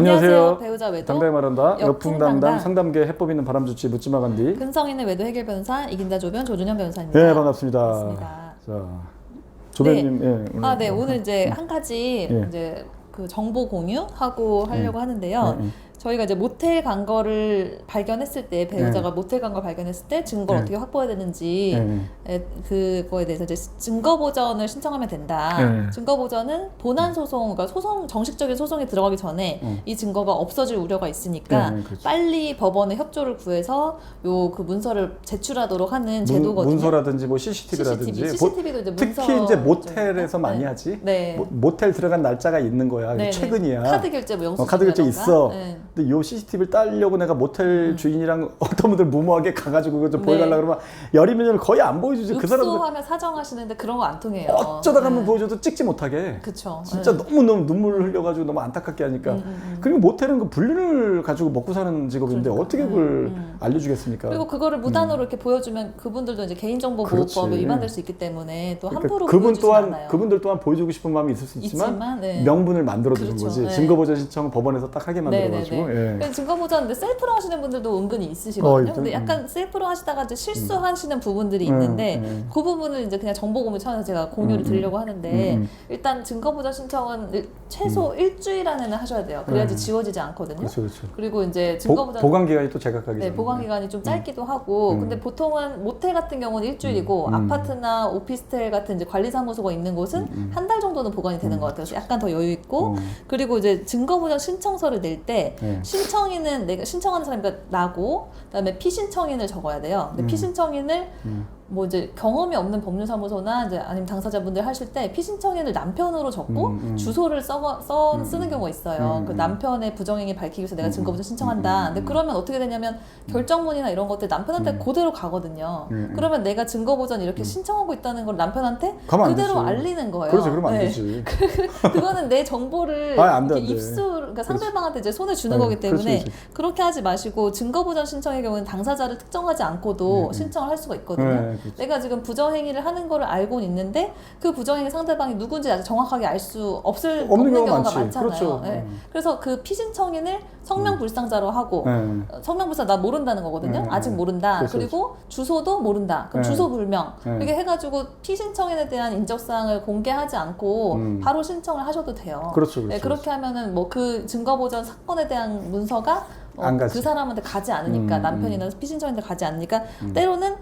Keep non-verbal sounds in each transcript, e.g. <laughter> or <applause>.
안녕하세요. 배우자 외도 당당히 말한다. 역풍당당 당당. 상담계 해법 있는 바람주치 묻지마 간디. 근성 있는 외도 해결 변호사 이긴다 조변 조준현 변호사입니다. 네 반갑습니다. 반갑습니다. 자 조배님 예. 오늘 아, 네 오늘 이제 한 가지 예. 이제 그 정보 공유하고 하려고 하는데요. 예, 예. 저희가 이제 모텔 간 거를 발견했을 때 배우자가 모텔 간 걸 발견했을 때 증거를 네. 어떻게 확보해야 되는지 예, 예. 에, 그거에 대해서 이제 증거 보전을 신청하면 된다. 네. 증거 보전은 본안 소송, 그러니까 소송 정식적인 소송에 들어가기 전에 음. 이 증거가 없어질 우려가 있으니까 네, 네, 그렇죠. 빨리 법원의 협조를 구해서 요 그 문서를 제출하도록 하는 문, 제도거든요. 문서라든지 뭐 CCTV라든지 CCTV, CCTV도 이제 문서 특히 이제 모텔에서 많이 네. 하지. 네. 모, 모텔 들어간 날짜가 있는 거야. 네, 네. 최근이야. 카드 결제 뭐 영수증 어, 카드 결제 있어. 네. 근데 요 CCTV를 따려고 내가 모텔 주인이랑 <laughs> 어떤 분들 무모하게 가가지고 그거 좀 네. 보여달라 그러면 열이면을 거의 안 보여주지. 그 사람들 읍소하면 사정하시는데 그런 거 안 통해요. 어쩌다가 한번 네. 보여줘도 찍지 못하게. 그쵸. 진짜 네. 너무 너무 눈물을 흘려가지고 너무 안타깝게 하니까. 음, 음, 음. 그리고 모텔은 그 분리를 가지고 먹고 사는 직업인데 그러니까. 어떻게 그걸 음, 음. 알려주겠습니까? 그리고 그거를 무단으로 이렇게 보여주면 그분들도 이제 개인정보 보호법에 그렇지. 위반될 수 있기 때문에 또 그러니까 함부로 그분 보여주진 또한 않아요. 그분들 또한 보여주고 싶은 마음이 있을 수 있지만, 있지만, 네. 명분을 만들어 주는 그렇죠. 거지 네. 증거보전 신청 법원에서 딱 하게 만들어 가지고 네네네. 예. 그래서 증거보전인데 셀프로 하시는 분들도 은근히 있으시거든요. 어, 근데 약간 셀프로 하시다가 이제 실수하시는 부분들이 있는데 음, 음. 그 부분을 이제 그냥 정보 공유 차원에서 제가 공유를 음, 음. 드리려고 하는데 음, 음. 일단 증거보전 신청은 일- 최소 일주일 안에는 하셔야 돼요. 그래야지 음. 지워지지 않거든요. 그렇죠 그렇죠 그리고 이제 보, 증거보전 보관 기간이 또 제각각이죠 네, 보관 기간이 좀 짧기도 하고, 음. 근데 보통은 모텔 같은 경우는 일주일이고, 음. 아파트나 오피스텔 같은 이제 관리 사무소가 있는 곳은 음. 한달 정도는 보관이 되는 것 같아요. 그래서 약간 더 여유 있고, 어. 그리고 이제 증거보전 신청서를 낼 때, 네. 신청인은 내가 신청하는 사람이 나고, 그다음에 피신청인을 적어야 돼요. 근데 음. 피신청인을 음. 뭐 이제 경험이 없는 법률사무소나 이제 아니면 당사자분들 하실 때 피신청인을 남편으로 적고 음, 음. 주소를 써, 써 음, 쓰는 경우가 있어요. 음, 그 음. 남편의 부정행위 밝히기 위해서 내가 음, 증거보전 음, 신청한다. 음, 근데 음. 그러면 어떻게 되냐면 결정문이나 이런 것들 남편한테 음. 그대로 가거든요. 음, 음. 그러면 내가 증거보전 이렇게 신청하고 있다는 걸 남편한테 가면 안 그대로. 알리는 거예요. 그렇죠 그러면 안 네. 되지 <laughs> 그거는 내 정보를 아니, 안 돼, 이렇게 안 돼. 입수, 그러니까 상대방한테 이제 손을 주는 네, 거기 때문에 그렇지, 그렇지. 그렇게 하지 마시고 증거보전 신청의 경우는 당사자를 특정하지 않고도 네, 네. 신청을 할 수가 있거든요. 네, 그렇죠. 내가 지금 부정행위를 하는 거를 알고는 있는데 그 부정행위 상대방이 누군지 아직 정확하게 알 수 없을 없는 없는, 경우가 경우가. 많잖아요. 그렇죠. 네. 음. 그래서 그 피신청인을 성명불상자로 하고 네. 어, 성명불상 나 모른다는 거거든요. 네, 아직 네. 모른다. 그렇죠, 그리고 주소도 모른다. 그럼 네. 주소 불명. 네. 이렇게 해가지고 피신청인에 대한 인적사항을 공개하지 않고 음. 바로 신청을 하셔도 돼요. 그렇죠, 그렇죠, 네, 그렇게 하면은 뭐 그 증거보전 사건에 대한 문서가 어. 그 사람한테 가지 않으니까 음, 남편이나 피신청인한테 가지 않으니까 때로는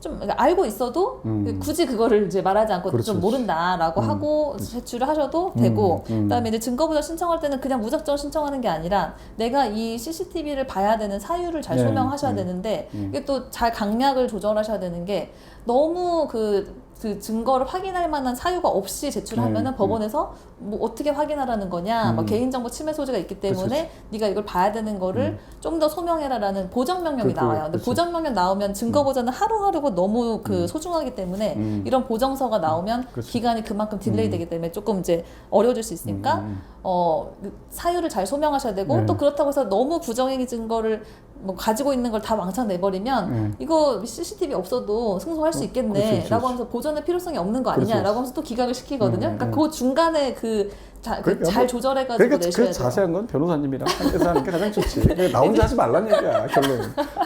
좀 알고 있어도 음. 굳이 그거를 이제 말하지 않고 그렇죠, 좀. 모른다라고 음. 하고 제출을 하셔도 음, 되고 음. 그다음에 이제 증거보전 신청할 때는 그냥 무작정 신청하는 게 아니라 내가 이 CCTV를 봐야 되는 사유를 잘 네, 소명하셔야 음, 되는데 음. 이게 또 잘 강약을 조절하셔야 되는 게 너무 그, 그 증거를 확인할 만한 사유가 없이 제출하면은 네, 법원에서 뭐 어떻게 확인하라는 거냐, 뭐 음. 개인정보 침해 소지가 있기 때문에 그렇죠, 네가 이걸 봐야 되는 거를 좀더 소명해라라는 보정 명령이 그, 그, 나와요. 근데. 보정 명령 나오면 증거 보전은 하루하루가 너무 그 소중하기 때문에 음. 이런 보정서가 나오면 그렇죠. 기간이 그만큼 딜레이 되기 때문에 조금 이제 어려워질 수 있으니까 음. 어그 사유를 잘 소명하셔야 되고 네. 또 그렇다고 해서 너무 부정행위 증거를 뭐 가지고 있는 걸 다 왕창 내버리면 네. 이거 CCTV 없어도 승소할 수 어, 있겠네 그렇지, 그렇지, 라고 하면서 보존의 필요성이 없는 거 아니냐라고 하면서 또 기각을 시키거든요. 음, 음, 그러니까 그 중간에 그잘 그러니까 뭐- 조절해가지고 그러니까 내셔야 그 돼요. 자세한 건 변호사님이랑 함께서 하는 게 가장 좋지. 나 혼자 하지 말란 얘기야 결론.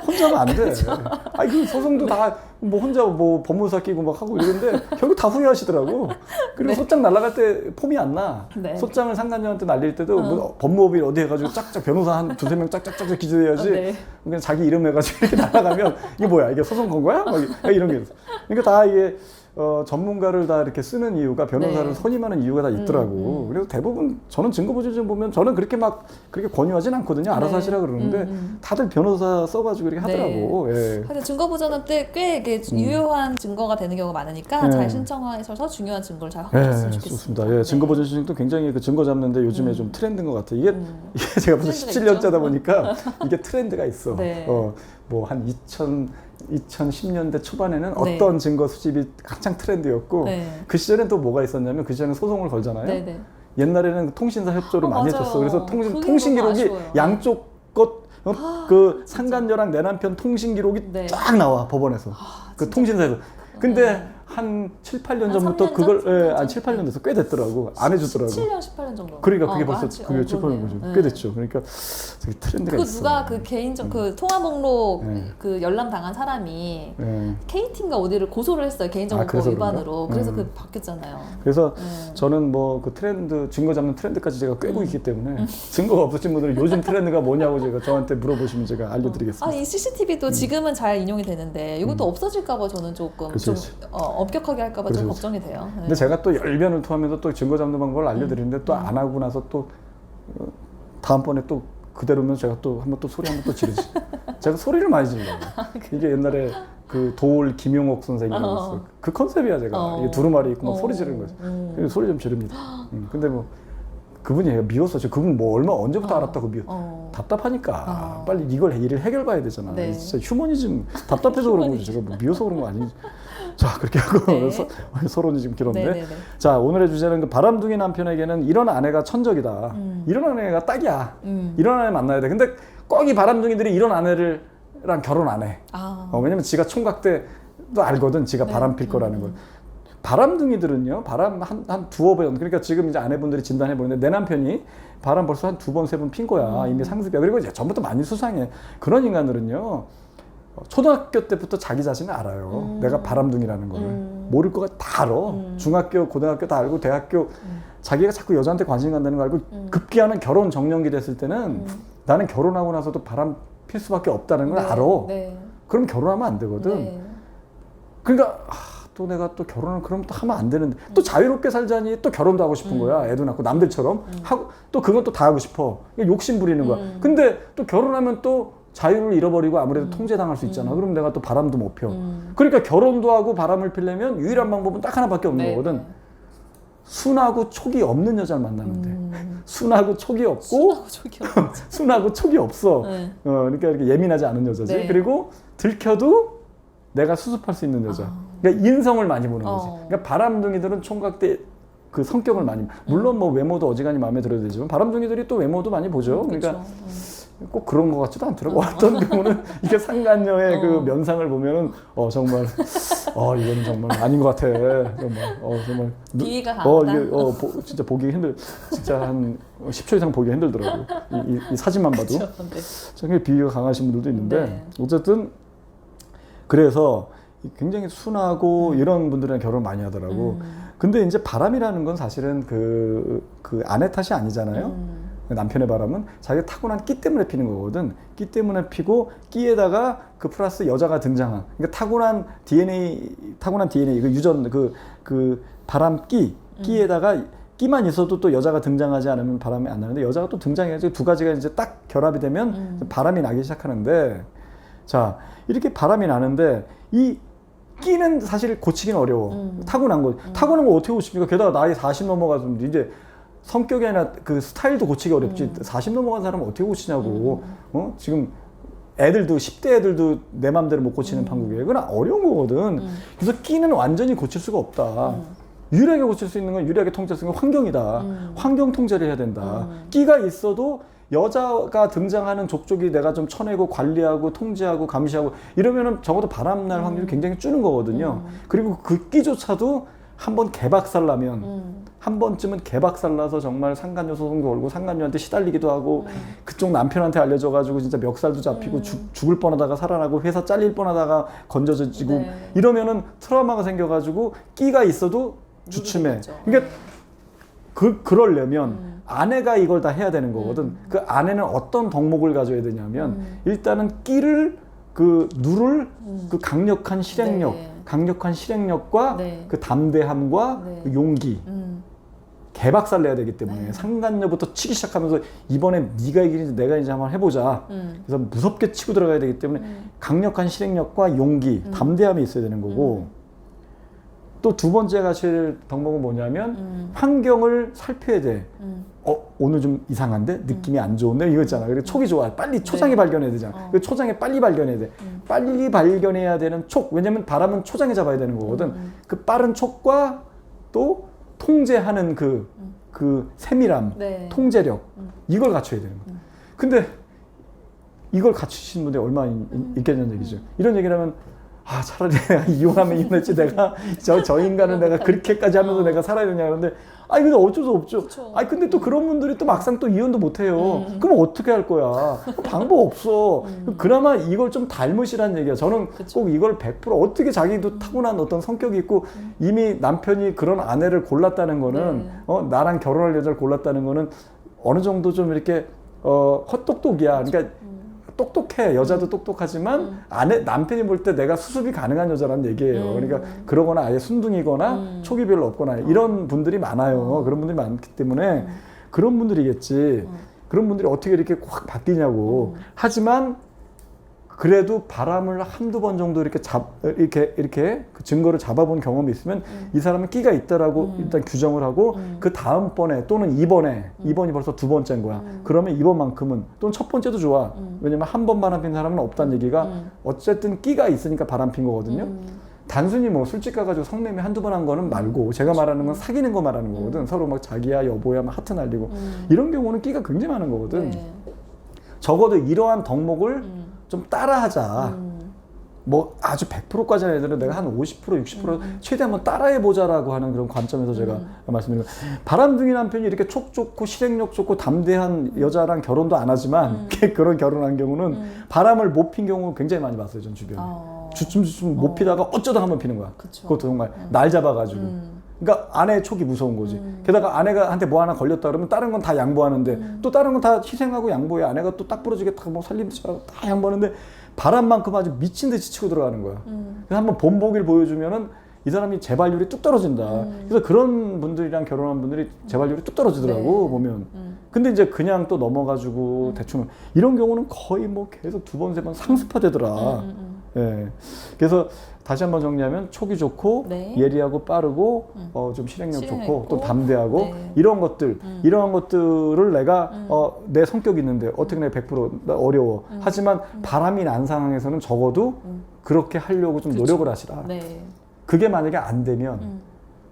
혼자 하면 안 돼. 그렇죠. 아니 그 소송도 다 뭐 혼자 뭐 법무사 끼고 막 하고 이러는데 결국 다 후회하시더라고. 그리고 소장 날라갈 때 폼이 안 나. 네. 소장을 상간녀한테 날릴 때도 뭐 법무법인 어디 해가지고 짝짝 변호사 한 두세 명 짝짝짝 기재해야지. 어, 네. 그냥 자기 이름 해가지고 이렇게 <laughs> 날아가면 이게 뭐야 이게 소송 건 거야? 막 이- 이런 게 있어. 그러니까 다 이게 어, 전문가를 다 이렇게 쓰는 이유가 변호사를 네. 선임하는 이유가 다 있더라고. 음, 음. 그래서 대부분 저는 증거보증 보면 저는 그렇게 막 그렇게 권유하진 않거든요. 알아서 네. 하시라 그러는데 음, 음. 다들 변호사 써가지고 이렇게 네. 하더라고. 예. 하여튼 증거 보전은 때꽤 이게 유효한 증거가 되는 경우가 많으니까 음. 네. 잘 신청하셔서 중요한 증거를 잘 예, 확보했으면 좋겠습니다. 좋습니다. 예, 증거보증 신청도 굉장히 그 증거 잡는데 요즘에 음. 좀 트렌드인 것 같아요. 이게, 음. <laughs> 이게 제가 벌써 트렌드가 17년째다 있죠. 보니까 <laughs> 이게 트렌드가 있어. 네. 어, 뭐한 2000, 2010년대 초반에는 네. 어떤 증거 수집이 한창 트렌드였고 네. 그 시절엔 또 뭐가 있었냐면 그 시절에는 소송을 걸잖아요. 네네. 옛날에는 통신사 협조를 어, 많이 맞아요. 했었어. 그래서 통신, 통신 기록이. 양쪽 것, 어, 그 상간녀랑 내 남편 통신 기록이 네. 쫙 나와 법원에서. 그 진짜. 통신사에서. 근데 음. 한 7, 8년 한 전부터 3년 그걸 전? 예, 3년 한 전? 7, 8년 돼서 꽤 됐더라고. 안 해주더라고. 17년, 18년 정도. 그러니까 그게 어, 벌써 맞지. 그게 어, 7, 8년 그러네요. 거죠. 네. 꽤 됐죠. 그러니까 되게 트렌드가 그 있어. 누가 그 개인적 그 통화 목록 네. 그 열람 당한 사람이 예. KT인가 어디를 고소를 했어요 아, 개인정보 그래서 위반으로. 그래서 음. 그 바뀌었잖아요. 그래서 네. 저는 뭐 그 트렌드 증거 잡는 트렌드까지 제가 꿰고 음. 있기 때문에 증거가 없으신 분들은 요즘 트렌드가 뭐냐고 제가 저한테 물어보시면 제가 알려드리겠습니다. 아, 이 CCTV도 지금은 잘 인용이 되는데 이것도 없어질까 봐 저는 조금 음. 그치, 좀 그치. 어, 엄격하게 할까봐 좀 그치. 걱정이 돼요. 네. 근데 제가 또 열변을 토하면서 또 증거 잡는 방법을 알려드리는데 음. 또안 하고 나서 또 어, 다음번에 또 그대로면 제가 또 한번 또 소리 한번 또 지르지. <laughs> 제가 소리를 많이 질러요. 이게 옛날에 그 도올 김용옥 선생이라고 어. 있어요. 그 컨셉이야 제가. 어. 이게 두루마리 있고 막 어. 소리 지르는 거죠. 음. 그래서 소리 좀 지릅니다. 음, 근데 뭐 그분이 미웠어. 저 그분 뭐 얼마 언제부터 어. 알았다고 미워. 어. 답답하니까 어. 빨리 이걸 일을 해결 봐야 되잖아. 네. 진짜 휴머니즘 답답해서 그런 거지. 제가 뭐 미워서 그런 거 아니지. 자 그렇게 하고 네. 서, 서론이 지금 길었는데. 네 네 네. 자 오늘의 주제는 그 바람둥이 남편에게는 이런 아내가 천적이다. 음. 이런 아내가 딱이야. 음. 이런 아내 만나야 돼. 근데 꼭 이 바람둥이들이 이런 아내를랑 결혼 안 해. 아. 어, 왜냐면 지가 총각 때도 알거든. 지가 네. 바람 필 거라는 음. 걸. 바람둥이들은요, 바람 한, 한 두어 번, 그러니까 지금 이제 아내분들이 진단해 보는데 내 남편이 바람 벌써 한 두 번, 세 번 핀 거야. 음. 이미 상습이야. 그리고 이제 전부터 많이 수상해. 그런 인간들은요, 어, 초등학교 때부터 자기 자신을 알아요. 음. 내가 바람둥이라는 거를. 음. 모를 거가 다 알아. 음. 중학교, 고등학교 다 알고, 대학교, 자기가 자꾸 여자한테 관심 간다는 거 알고, 음. 급기야는 결혼 정년기 됐을 때는 음. 나는 결혼하고 나서도 바람 필 수밖에 없다는 걸 네. 알아. 네. 그럼 결혼하면 안 되거든. 네. 그러니까 아, 또 내가 또 결혼을 그럼 또 하면 안 되는데 또 자유롭게 살자니 또 결혼도 하고 싶은 음. 거야 애도 낳고 남들처럼 하고 또 그건 또 다 하고 싶어 욕심 부리는 거야 음. 근데 또 결혼하면 또 자유를 잃어버리고 아무래도 통제당할 수 있잖아 그럼 내가 또 바람도 못 펴 음. 그러니까 결혼도 하고 바람을 피려면 유일한 방법은 딱 하나밖에 없는 네. 거거든 순하고 촉이 없는 여자를 만나면 돼 음. 순하고 촉이 없고 순하고 저기요. <laughs> 순하고 촉이 없어 네. 어, 그러니까 이렇게 예민하지 않은 여자지. 네. 그리고 들켜도 내가 수습할 수 있는 여자. 아. 그러니까 인성을 많이 보는 거지. 어. 그러니까 바람둥이들은 총각 때그 성격을 많이 물론 뭐 외모도 어지간히 마음에 들어야 되지만 바람둥이들이 또 외모도 많이 보죠. 그러니까 그렇죠. 음. 꼭 그런 것 같지도 않더라고. <laughs> 어떤 경우는 이게 상간녀의 어. 그 면상을 보면은 어 정말 어 이거는 정말 아닌 것 같아. 정말 어 정말 누- 비위가 어 강하다. 이게 어 보- 진짜 보기 힘들. 진짜 한 10초 이상 보기 힘들더라고. 이, 이, 이 사진만 봐도. 그렇죠. 네. 굉장히 비위가 강하신 분들도 있는데 네. 어쨌든 그래서 굉장히 순하고 이런 분들이랑 결혼 많이 하더라고. 음. 근데 이제 바람이라는 건 사실은 그, 그 아내 탓이 아니잖아요. 음. 남편의 바람은 자기가 타고난 끼 때문에 피는 거거든. 끼 때문에 피고 끼에다가 그 플러스 여자가 등장한. 그러니까 타고난 DNA, 타고난 DNA 그 유전 그그 바람 끼 끼에다가 끼만 있어도 또 여자가 등장하지 않으면 바람이 안 나는데 여자가 또 등장해가지고 두 가지가 이제 딱 결합이 되면 음. 바람이 나기 시작하는데 자 이렇게 바람이 나는데 이 끼는 사실 고치기는 어려워 음. 타고난 거 타고난 거 어떻게 고칩니까 게다가 나이 40 넘어가서 이제 성격이나 그 스타일도 고치기 어렵지 음. 40 넘어간 사람은 어떻게 고치냐고 어 지금 애들도 10대 애들도 내 맘대로 못 고치는 판국이에요 그건 어려운 거거든 음. 그래서 끼는 완전히 고칠 수가 없다 음. 유리하게 고칠 수 있는 건 유리하게 통제할 수 있는 건 환경이다. 음. 환경 통제를 해야 된다. 음. 끼가 있어도 여자가 등장하는 족족이 내가 좀 쳐내고 관리하고 통제하고 감시하고 이러면은 적어도 바람 날 확률이 굉장히 줄는 거거든요. 음. 그리고 그 끼조차도 한 번 개박살 나면 음. 한 번쯤은 개박살 나서 정말 상간녀 소송도 걸고 상간녀한테 시달리기도 하고 그쪽 남편한테 알려져 가지고 진짜 멱살도 잡히고 음. 죽, 죽을 뻔하다가 살아나고 회사 잘릴 뻔하다가 건져지고 네. 이러면은 트라우마가 생겨 가지고 끼가 있어도 주춤해. 그러니까 그 그러려면 음. 아내가 이걸 다 해야 되는 거거든. 그 아내는 어떤 덕목을 가져야 되냐면 음. 일단은 끼를 그 누를 음. 그 강력한 실행력, 네. 강력한 실행력과 네. 그 담대함과 네. 그 용기, 음. 개박살 내야 되기 때문에 네. 상간녀부터 치기 시작하면서 이번에 네가 이기는지 내가 이제 한번 해보자. 음. 그래서 무섭게 치고 들어가야 되기 때문에 음. 강력한 실행력과 용기, 음. 담대함이 있어야 되는 거고 또 두 번째 가실 덕목은 뭐냐면 음. 환경을 살펴야 돼. 음. 어 오늘 좀 이상한데 느낌이 안 좋은데 이거 있잖아. 그리고 촉이 좋아. 빨리 초장에 네. 발견해야 되잖아. 어. 그 초장에 빨리 발견해야 돼. 음. 빨리 발견해야 되는 촉. 왜냐면 바람은 초장에 잡아야 되는 거거든. 음. 그 빠른 촉과 또 통제하는 그그 세밀함, 네. 통제력 음. 이걸 갖춰야 되는 거야. 음. 근데 이걸 갖추신 분들이 얼마나 있- 있겠냐는 얘기죠. 이런 얘기를 하면 아 차라리 내가 <laughs> 이혼하면 이혼했지 내가 저, 저 인간을 내가 그렇게까지 하면서 어. 내가 살아야 되냐 그런데 아니 근데 어쩔 수 없죠. 그쵸. 아니 근데 또 그런 분들이 또 막상 또 이혼도 못 해요. 음. 그럼 어떻게 할 거야? 방법 없어. 그나마 이걸 좀 닮으시란 얘기야. 저는 그쵸. 꼭 이걸 100% 어떻게 자기도 타고난 어떤 성격이 있고 이미 남편이 그런 아내를 골랐다는 거는 네. 어 나랑 결혼할 여자를 골랐다는 거는 어느 정도 좀 이렇게 어 헛똑똑이야. 그러니까 똑똑해 여자도 똑똑하지만 음. 아내 남편이 볼 때 내가 수습이 가능한 여자라는 얘기예요. 음. 그러니까 그러거나 아예 순둥이거나 음. 촉이 별로 없거나 이런 분들이 많아요. 그런 분들이 많기 때문에 그런 분들이겠지. 그런 분들이 어떻게 이렇게 확 바뀌냐고. 하지만 그래도 바람을 한두 번 정도 이렇게 잡 이렇게 이렇게 그 증거를 잡아본 경험이 있으면 이 사람은 끼가 있다라고 일단 규정을 하고 음. 그 다음 번에 또는 이번에 이번이 벌써 두 번째인 거야. 그러면 이번만큼은 또는 첫 번째도 좋아. 음. 왜냐면 한 번 바람 핀 사람은 없다는 얘기가 음. 어쨌든 끼가 있으니까 바람 핀 거거든요. 음. 단순히 뭐 술집 가가지고 성매매 한두 번 한 거는 말고 제가 말하는 건 사귀는 거 말하는 거거든. 서로 막 자기야 여보야 막 하트 날리고 음. 이런 경우는 끼가 굉장히 많은 거거든. 네. 적어도 이러한 덕목을 음. 좀 따라하자. 음. 뭐 아주 100%까지 는 애들은 내가 한 50% 60% 음. 최대한 한번 따라해 보자라고 하는 그런 관점에서 제가 말씀드리는 거예요. 바람둥이 남편이 이렇게 촉 좋고 실행력 좋고 담대한 여자랑 결혼도 안 하지만 <laughs> 그런 결혼한 경우는 음. 바람을 못 핀 경우 굉장히 많이 봤어요 전 주변에 어. 주춤주춤 못 피다가 어쩌다 한번 피는 거야. 그쵸. 그것도 정말 날 잡아가지고. 음. 그러니까 아내의 촉이 무서운 거지. 게다가 아내가 한테 뭐 하나 걸렸다 그러면 다른 건 다 양보하는데 음. 또 다른 건 다 희생하고 양보해. 아내가 또 딱 부러지게 뭐 살림도 잘하고 다 양보하는데 바람만큼 아주 미친 듯이 치고 들어가는 거야. 음. 그래서 한번 본보기를 보여주면은 이 사람이 재발률이 뚝 떨어진다. 음. 그래서 그런 분들이랑 결혼한 분들이 재발률이 뚝 떨어지더라고 네. 보면. 음. 근데 이제 그냥 또 넘어가지고 대충 이런 경우는 거의 뭐 계속 두 번 세 번 상습화되더라. 음, 음, 예. 그래서 다시 한번 정리하면 촉이 좋고 네. 예리하고 빠르고 음. 어, 좀 실행력 실행력 좋고 또 있고. 담대하고 네. 이런 것들 음. 이러한 것들을 내가 음. 어, 내 성격이 있는데 어떻게 내가 100%나 어려워 하지만 바람이 난 상황에서는 적어도 음. 그렇게 하려고 좀 그쵸. 노력을 하시라 네. 그게 만약에 안 되면 음.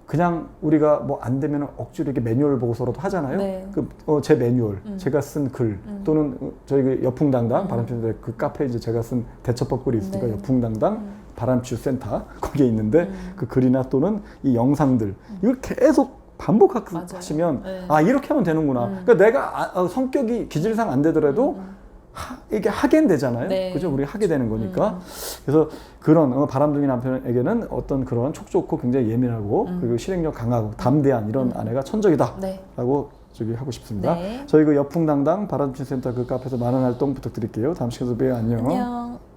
그냥 우리가 뭐 안 되면 억지로 이렇게 매뉴얼 보고서라도 하잖아요. 네. 그, 어, 제 매뉴얼, 음. 제가 쓴 글, 음. 또는 어, 저희 그 여풍당당 음. 바람피우센터 그 카페에 이제 제가 쓴 대처법 글이 있으니까 네. 여풍당당 음. 바람피우 센터 <laughs> 거기에 있는데 음. 그 글이나 또는 이 영상들 이걸 계속 반복하시면 네. 아 이렇게 하면 되는구나. 음. 그러니까 내가 아, 어, 성격이 기질상 안 되더라도 음. 하, 이게 하겐 되잖아요. 네. 그죠? 우리 하게 되는 거니까. 음. 그래서 그런 어, 바람둥이 남편에게는 어떤 그런 촉 좋고 굉장히 예민하고 음. 그리고 실행력 강하고 담대한 이런 아내가 천적이다라고 네. 저기 하고 싶습니다. 네. 저희 그 여풍당당 바람둥이 센터 그 카페에서 많은 활동 부탁드릴게요. 다음 시간에 봬요. 안녕. 안녕.